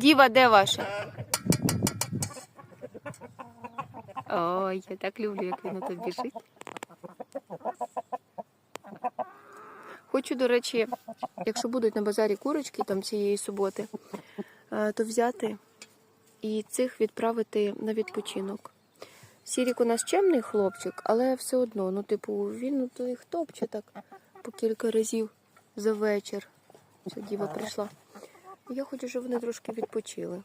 Діва, де ваша? Ой, я так люблю, як він ото біжить. Хочу, до речі, якщо будуть на базарі курочки там цієї суботи, е, то взяти і цих відправити на відпочинок. Сірік у нас чемний хлопчик, але все одно, ну, типу, він ну, їх топче так по кілька разів за вечір. Ця діва прийшла. Я хочу, щоб вони трошки відпочили.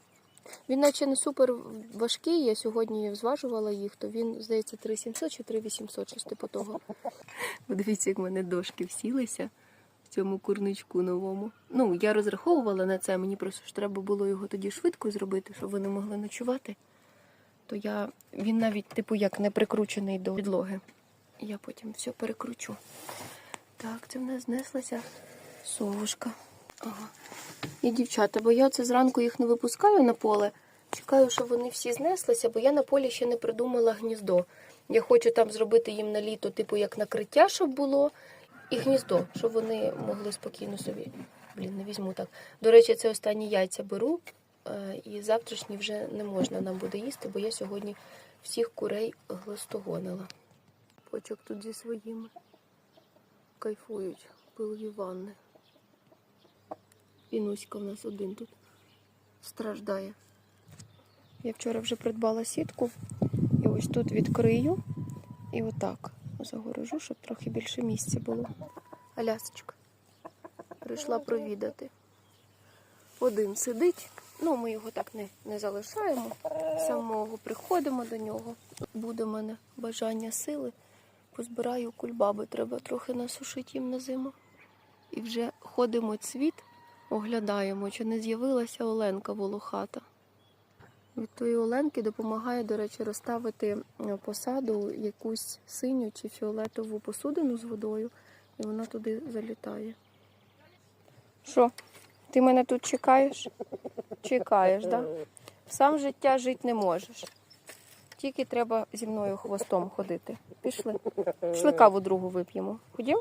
Він наче не супер важкий, я сьогодні зважувала їх, то він, здається, 3700 чи 3800, щось типу того. Подивіться, як в мене дошки всілися в цьому курничку новому. Ну, я розраховувала на це, мені просто ж треба було його тоді швидко зробити, щоб вони могли ночувати. То я, він навіть, типу, як не прикручений до підлоги. Я потім все перекручу. Так, це в нас знеслася совушка. Ага. І дівчата, бо я це зранку їх не випускаю на поле. Чекаю, щоб вони всі знеслися, бо я на полі ще не придумала гніздо. Я хочу там зробити їм на літо, типу, як накриття, щоб було, і гніздо, щоб вони могли спокійно собі. Блін, не візьму так. До речі, це останні яйця беру, е, і завтрашні вже не можна нам буде їсти, бо я сьогодні всіх курей глистогонила. Почок тут зі своїми кайфують, пилові ванни. Інуська в нас один тут страждає. Я вчора вже придбала сітку і ось тут відкрию і отак загорожу, щоб трохи більше місця було. Алясочка прийшла провідати. Один сидить, ну ми його так не, не залишаємо. Самого приходимо до нього. Буде в мене бажання сили. Позбираю кульбаби, треба трохи насушити їм на зиму. І вже ходимо цвіт, оглядаємо, чи не з'явилася Оленка волохата. Від тої Оленки допомагає, до речі, розставити е, посаду якусь синю чи фіолетову посудину з водою, і вона туди залітає. Що, ти мене тут чекаєш? Чекаєш, так? Да? Сам життя жити не можеш. Тільки треба зі мною хвостом ходити. Пішли. Пішли каву другу вип'ємо. Ходім?